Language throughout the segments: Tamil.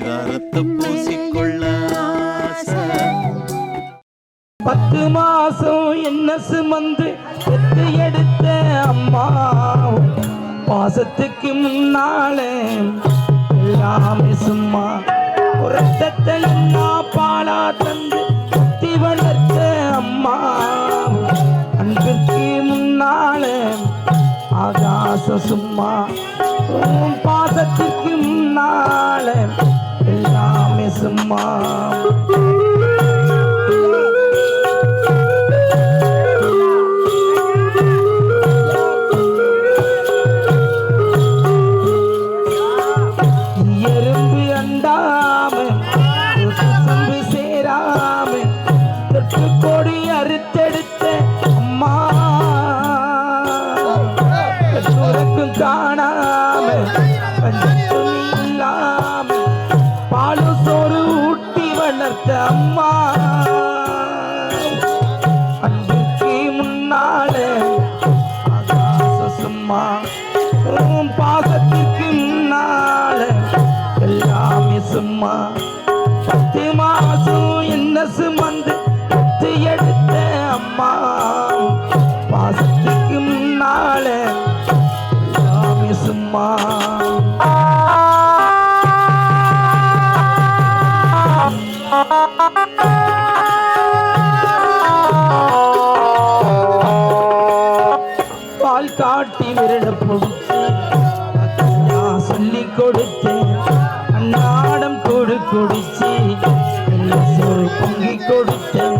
பரிதாரத்தை பூசிக்கொள்ள பத்து மாசம் என்ன சுமந்து பெத்து எடுத்த அம்மா. பாசத்துக்கு முன்னாலே எல்லாமே சும்மா. ரத்தத்தை என்ன பாலா தந்து குத்தி வளர்த்த அம்மா. அன்புக்கு முன்னாலே ஆகாச சும்மா. பாசத்துக்கு முன்னாலே சும்மா எல்லாமே சும்மா பால் காட்டி விரட பொடிச்சு நான் சொல்லி கொடுத்தேன் அன்னாடம் கொடு குடிச்சு வெள்ளை பொங்கி கொடுத்தேன்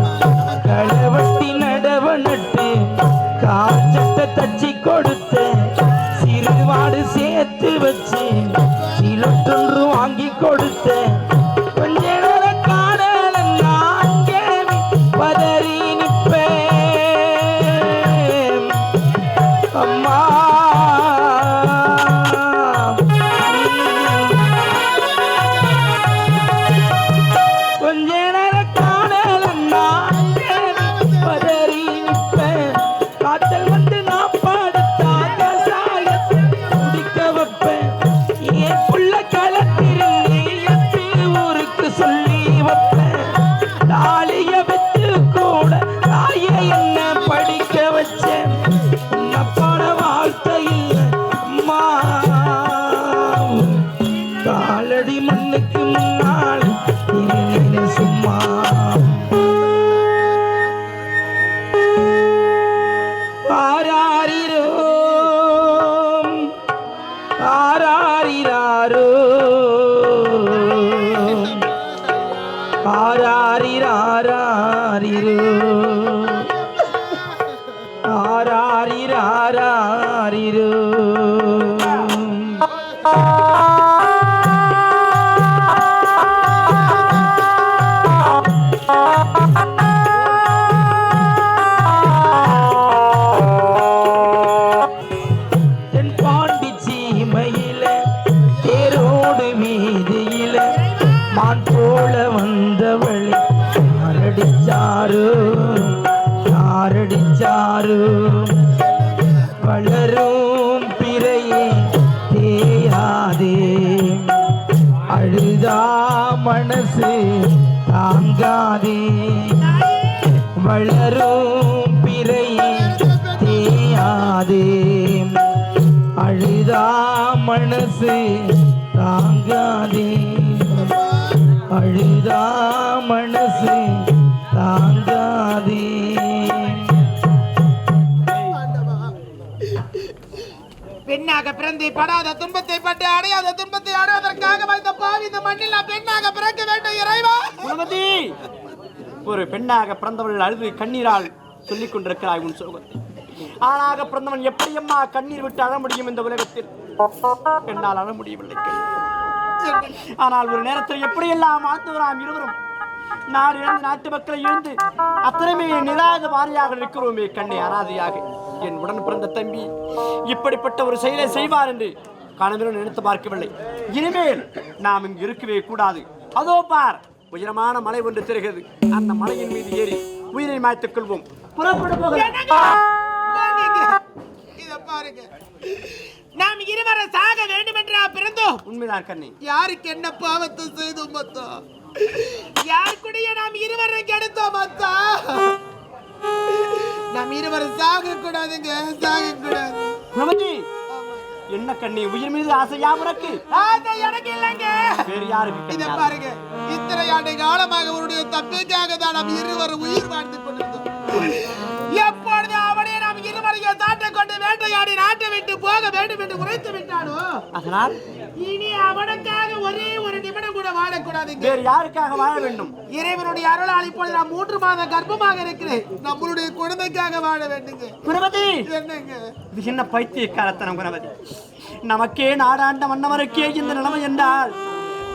வளரும் பிறையே தேயாதே. அழுதா மனசு தாங்காதே. வளரும் பிறையே தேயாதே. அழுதா மனசு தாங்காதே. அழுதா மனசு தாங்க பெண்ணாக பிறந்து படாத துன்பத்தை பட்டு அடையாத துன்பத்தை அடைவதற்காக வைத்த பாவி இந்த மண்ணில் நான் பெண்ணாக பிறக்க வேண்டும் இறைவா. குணமதி ஒரு பெண்ணாக பிறந்தவள் அழுது கண்ணீரால் சொல்லிக் கொண்டிருக்கிறாய் உன் சோகத்தை ஆணாக பிறந்தவன் எப்படியம்மா கண்ணீர் விட்டு அழ முடியும் இந்த உலகத்தில்? என்னால் அழ முடியவில்லை. ஆனால் ஒரு நேரத்தில் எப்படியெல்லாம் வாழ்ந்தவராம் இருவரும் நாடு இழந்து நாட்டு மக்களை இழந்து அத்தனைமே நிராக வாரியாக நிற்கிறோமே கண்ணே அனாதையாக என் உடன் பிறந்த தம்பி இப்படிப்பட்ட ஒரு செயலை செய்வார் என்று கனவிலும் நினைத்து பார்க்கவில்லை. இனிமேல் நாம் இங்கு இருக்கவே கூடாது. அதோ பார் உயரமான மலை ஒன்று தெரிகிறது. அந்த மலையின் மீது ஏறி உயிரை மாய்த்துக் கொள்வோம். நாம் இருவரும் சாக வேண்டும் என்று பிறந்தோம். உண்மைதான் கண்ணி. யாருக்கு என்ன பாவத்தை செய்தோம் மத்தா யாருக்குடைய நாம் இருவரை கெடுத்தோம் மத்தா நாம் இருவரும் சாக கூடாதுங்க சாக கூடாது என்ன கண்ணி உயிர் மீது ஆசையா உனக்கு? எனக்கு இல்லைங்க. வேறு யாருக்கு இத? பாருங்க இத்தனை ஆண்டு காலமாக அவருடைய தப்பிக்காக தான் நாம் இருவரும் உயிர் வாழ்ந்து கொண்டிருந்தோம். எப்பொழுது அவனே நாம் இருவரையும் தாட்டை கொண்டு வேட்டையாடி நாட்டை விட்டு போக வேண்டும் என்று உரைத்து விட்டானோ அதனால்? இனி அவனுக்காக ஒரே ஒரு வாழக்கூடாதுங்க. வேறு யாருக்காக வாழ வேண்டும்? இறைவனுடைய அருளால் இப்பொழுது நான் மூன்று மாத கர்ப்பமாக இருக்கிறேன். நம்மளுடைய குழந்தைக்காக வாழ வேண்டுங்க. குணவதி என்னங்க? இது என்ன பைத்தியக்காரத்தனம் குணவதி நமக்கே நாடாண்ட மன்னவருக்கே இந்த நிலைமை என்றால்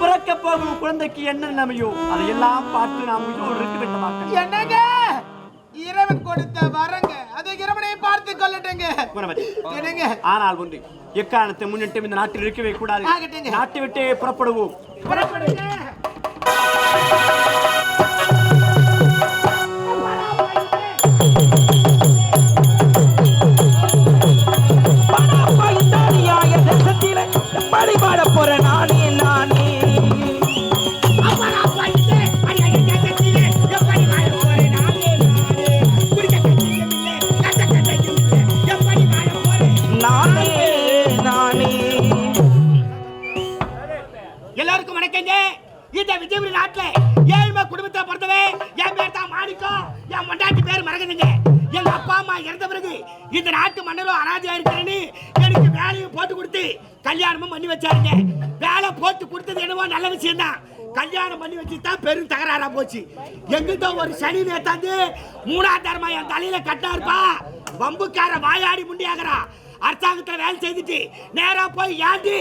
பிறக்க போகும் குழந்தைக்கு என்ன நிலைமையோ? அதையெல்லாம் பார்த்து நாம் உயிரோடு இருக்க? என்னங்க? இறைவன் கொடுத்த வரங்க அதை இறைவனை பார்த்து கொள்ளட்டுங்க. என்னங்க? ஆனால் ஒன்று எக்காரணத்தை முன்னிட்டு இந்த நாட்டில் இருக்கவே கூடாது. நாட்டை விட்டே புறப்படுவோம். புறப்படுங்க. நாட்டு பேர் மறக்குதுங்க எங்க அப்பா அம்மா இறந்த பிறகு இந்த நாட்டு மன்னரும் அராஜா இருக்கிறேன்னு எனக்கு வேலையும் போட்டு கொடுத்து கல்யாணமும் பண்ணி வச்சாருங்க. வேலை போட்டு கொடுத்தது என்னவோ நல்ல விஷயம் தான் கல்யாணம் பண்ணி வச்சு தான் பெரும் தகராறா போச்சு. எங்கிட்ட ஒரு சனி நேத்தாந்து மூணாந்தாரமா என் தலையில கட்டாருப்பா வம்புக்கார வாயாடி முண்டியாகிறா அரசாங்கத்தில் வேலை செய்துட்டு நேரா போய் ஏண்டி?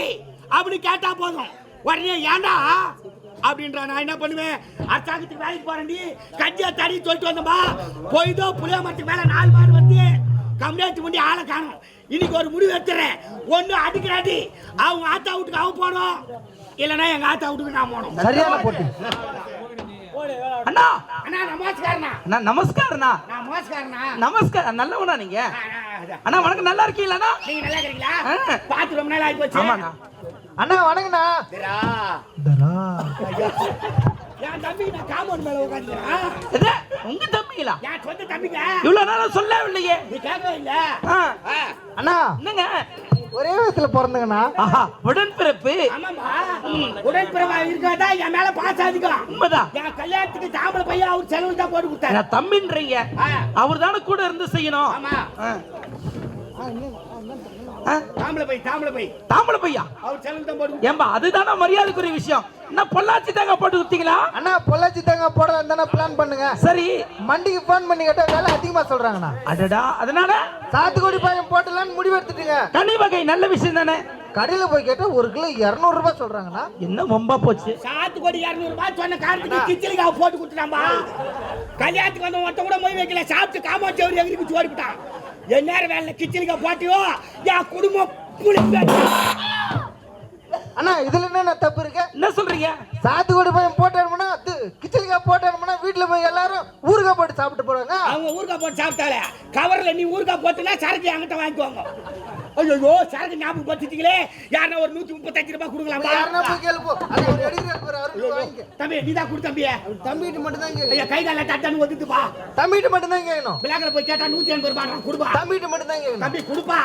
அப்படின்னு கேட்டா போதும். உடனே ஏன்டா அப்படின்றா நான் என்ன பண்ணுவேன்? அரசாங்கத்துக்கு வேலைக்கு போறேன்டி. கஞ்சியா தடி சொல்லிட்டு வந்தோம்பா போய்தோ புளிய மரத்துக்கு மேல நாலு மாடு வந்து கம்யூனிட்டி முண்டி ஆளை காணும். இன்னைக்கு ஒரு முடிவு எடுத்துறேன். ஒண்ணு அடிக்கிறாடி. அவங்க ஆத்தா வீட்டுக்கு அவன் போனோம். இல்லைன்னா எங்க ஆத்தா வீட்டுக்கு நான் போனோம். சரியான போட்டி. அண்ணா! அண்ணா நான் நமஸ்காரண்ணா. நான் மோசக்காரனா நமஸ்காரம் நல்லவனா நீங்க. அண்ணா வணக்கம். நல்லா இருக்கீங்களாண்ணா நீங்க நல்லா இருக்கிறீங்களா ஆ. பார்த்து ரொம்ப நாள் ஆகி போச்சு ஆமாண்ணா. அண்ணா வணக்கண்ணா சரியா? என் தம்பி நான் காம்பவுண்ட் மேல உட்காந்துக்கிறேன் இது உங்க தம்பிங்களா? என் சொந்த தம்பிங்க. இவ்வளவு நேரம் சொல்லவில்லையே. நீ கேட்கவே இல்ல. அண்ணா. என்னங்க? ஒரே வயசுல பிறந்தங்கண்ணா உடன்பிறப்பு. உடன்பிறவா இருக்கிறதா என் மேல பாசம் அதிகம். உண்மைதான் என் கல்யாணத்துக்கு தாம்பளை பையன் அவர் செலவு தான் போட்டு கொடுத்தாரு. தம்பின்றீங்க. அவர் தானே கூட இருந்து செய்யணும். ஆமா. தாம்பளை பை தாம்பளை பை. தாம்பளை பையா? அவர் செலவு தான். ஏம்பா அதுதானே மரியாதைக்குரிய விஷயம். என்ன பொள்ளாச்சி தாங்க போட்டு கொடுத்தீங்களா? அண்ணா பொள்ளாச்சி தாங்க போடலாம் தானே பிளான் பண்ணுங்க. சரி. மண்டிக்கு ஃபோன் பண்ணி கேட்டா வேலை அதிகமா சொல்றாங்கண்ணா. அடடா அதனால? சாத்துக்குடி பையன் போட்டலாம்னு முடிவு எடுத்துட்டீங்க. கனி வகை நல்ல விஷயம் தானே? கடையில போய் கேட்டா ஒரு கிலோ இருநூறு ரூபாய் சொல்றாங்கண்ணா. என்ன ரொம்ப போச்சு? சாத்துக்குடி இரநூறு ரூபாய் சொன்ன காரணத்துக்கு போட்டு கொடுத்துட்டாம்பா கல்யாணத்துக்கு வந்து ஒருத்த கூட மொய் வைக்கல. சாப்பிட்டு காமாட்சி அவர் எகிரி குச்சி ஓடிவிட்டான் என் நேரம் வேலை கிச்சனுக்கு பாட்டியோ? என் குடும்பம் புளிப்பேன் அண்ணா இதுல என்ன தப்பு இருக்கு? என்ன சொல்றீங்க? சாத்துக்குடி பையன் போட்டாருமனா கிச்சலிக்காய் போட்டாருமனா வீட்டுல போய் எல்லாரும் ஊறுகாய் போட்டு சாப்பிட்டு போறாங்க. அவங்க ஊறுகாய் போட்டு சாப்பிட்டாலே கவர்ல நீ ஊறுகாய் போட்டுனா சரக்கு என்கிட்ட வாங்கிக்குவாங்க ஐயோ சரக்கு ஞாபகம் படுத்திட்டீங்களே? யாருன்னா ஒரு நூத்தி முப்பத்தஞ்சு ரூபாய் கொடுக்கலாமா? யாருன்னா போய் கேள்வி போ. அது ஒரு வாங்கிக்க. தம்பி நீதான் கொடு தம்பி தம்பிகிட்ட மட்டும் தான் ஐயா கை கால தட்டான்னு ஒதுக்குப்பா தம்பிகிட்ட மட்டும் தான் கேட்கணும் பிளாக்ல போய் கேட்டா நூத்தி எண்பது ரூபாய் கொடுப்பா. தம்பிகிட்ட மட்டும் தான் கேட்கணும் தம்பி கொடுப்பா.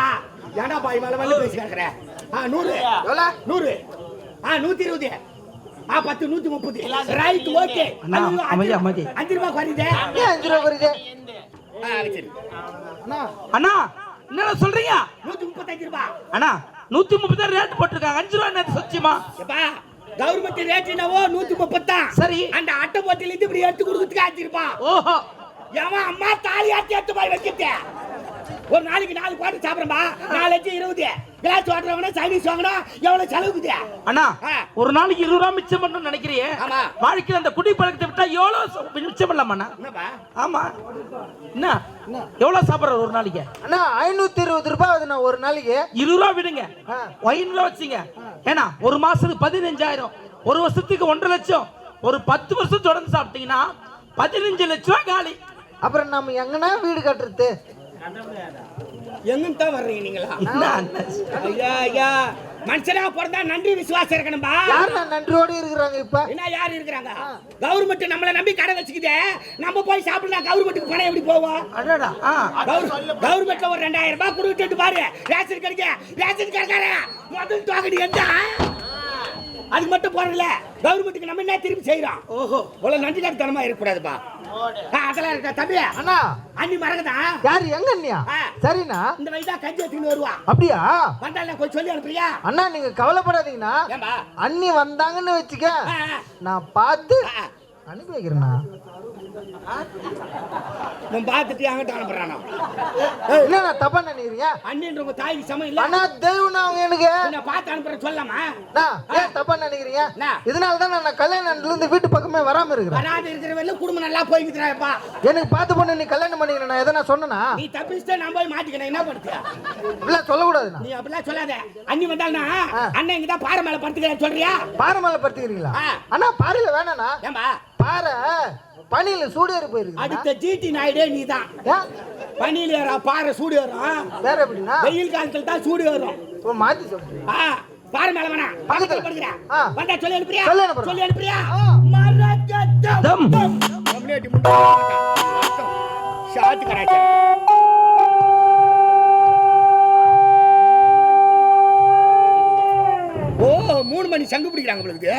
ஏன்டா பாய் மேல மேல பேசி கேட்கற ஆ நூறு எவ்வளோ நூறு ஆ நூத்தி இருபது ஆ பத்து நூத்தி முப்பது ரைட் ஓகே. அஞ்சு ரூபாய் குறையுதே அஞ்சு ரூபா சரி அண்ணா அண்ணா என்ன சொல்றீங்க நூத்தி முப்பத்தஞ்சு ரூபாய் அண்ணா நூத்தி முப்பது ரேட் போட்டிருக்காங்க அஞ்சு ரூபா நேத்து சத்தியமா எப்பா கவர்மெண்ட் ரேட் என்னவோ நூத்தி முப்பத்தான் சரி. அந்த அட்டை போட்டில இருந்து இப்படி எடுத்து கொடுக்கறதுக்கு அஞ்சு ரூபாய் ஓஹோ எவன் அம்மா தாலி ஆட்டி எடுத்து போய் வச்சுட்டேன் ஒரு நாளைக்கு நாலு பாட்டு சாப்பிடுறா நாலு லட்சம் இருபது. கிளாஸ் வாட்டர் வாங்கினா சைனீஸ் வாங்கினா எவ்வளவு செலவுக்குது? அண்ணா. ஒரு நாளைக்கு இருபது ரூபா மிச்சம் பண்ணணும்னு நினைக்கிறியே? ஆமா. வாழ்க்கையில அந்த குடி பழக்கத்தை விட்டா எவ்வளவு மிச்சம் பண்ணலாமாண்ணா என்னப்பா? ஆமா. என்ன? எவ்வளவு சாப்பிடுற ஒரு நாளைக்கு? அண்ணா ஐநூத்தி இருபது ரூபாய் ஆகுதுண்ணா ஒரு நாளைக்கு. இருபது ரூபா விடுங்க. ஒயின்ல வச்சுங்க. ஏன்னா ஒரு மாசத்துக்கு பதினஞ்சாயிரம். ஒரு வருஷத்துக்கு ஒன்றரை லட்சம். ஒரு பத்து வருஷம் தொடர்ந்து சாப்பிட்டீங்கன்னா பதினஞ்சு லட்சம் ரூபா காலி. அப்புறம் நம்ம எங்கன்னா வீடு கட்டுறது? எங்க தான் வர்றீங்க நீங்களா? ஐயா ஐயா. மனுஷனா பிறந்தா நன்றி விசுவாசம் இருக்கணும்பா. யார் நன்றியோடு இருக்கிறாங்க இப்ப? என்ன யார் இருக்கிறாங்க? கவர்மெண்ட் நம்மள நம்பி கடை வச்சுக்குதே. நம்ம போய் சாப்பிடலாம் கவர்மெண்ட்டுக்கு பணம் எப்படி போவோம் கவர்மெண்ட்ல ஒரு ரெண்டாயிரம் ரூபாய் கொடுத்துட்டு பாரு. ரேஷன் கடைக்க ரேஷன் கடைக்கார முதல் டோக்கன் எந்த? அதுக்கு மட்டும் போறதில்ல. கவர்மெண்ட்டுக்கு நம்ம என்ன திருப்பி செய்யறோம்? ஓஹோ. இவ்வளவு நன்றி தனமா இருக்கக்கூடாதுப்பா. அதெல்லாம் இருக்கா தம்பி? அண்ணா. அண்ணி மறக்குதா? யாரு எங்க அண்ணியா. சரிண்ணா. இந்த வயசா கஞ்சி வச்சுக்கின்னு வருவா. அப்படியா? வந்தால கொஞ்சம் சொல்லி அனுப்புறியா? அண்ணா நீங்க கவலைப்படாதீங்கண்ணா. அண்ணி வந்தாங்கன்னு வச்சுக்க. நான் பார்த்து அனுப்பி வைக்கிறேண்ணா பார்த்துட்டு அங்கிட்ட அனுப்புறானா? என்னண்ணா தப்பா நினைக்கிறீங்க அண்ணின்ற உங்க தாய்க்கு சமம் இல்ல. அண்ணா தெய்வம்ண்ணா அவங்க எனக்கு. உன்னை பார்த்து அனுப்புற சொல்லலாமா அண்ணா, ஏன் தப்பா நினைக்கிறீங்க? இதனால தான் நான் கல்யாணத்துல இருந்து வீட்டு பக்கமே வராம இருக்கிறேன். வராது இருக்கிற வரையில குடும்பம் நல்லா போய்க்குதுறாப்பா எனக்கு பார்த்து பொண்ணு நீ கல்யாணம் பண்ணிக்கிறேன் நான் எதனா சொன்னனா? நீ தப்பிச்சுட்டு நான் போய் மாட்டிக்கிறேன். என்ன பண்ணுறியா இல்ல சொல்லக்கூடாதுண்ணா. நீ அப்படிலாம் சொல்லாத. அண்ணி வந்தாள்னா அண்ணன் இங்க தான் பாறை மேல படுத்துக்கிறேன் சொல்றியா? பாறை மேல படுத்துக்கிறீங்களா. அண்ணா பாறையில வேணாண்ணா. ஏம்பா பாறை பனியில சூடேறி போயிருக்கு அடுத்த ஜிடி நாயுடே நீ தான் பனியில ஏறா பாறை சூடு வரும் வேற எப்படின்னா? வெயில் காலத்துல தான் சூடு வரும் ஓ, மாத்தி ஆ, பாறை மேல வேணா பக்கத்துல ஆ. வந்தா சொல்லி அனுப்புறியா? சொல்லி அனுப்புறேன். சொல்லி அனுப்புறியா. மரகதம். தம். கம்யூனிட்டி முண்டை. ஓ மூணு மணி சங்கு பிடிக்கிறாங்க உங்களுக்கு.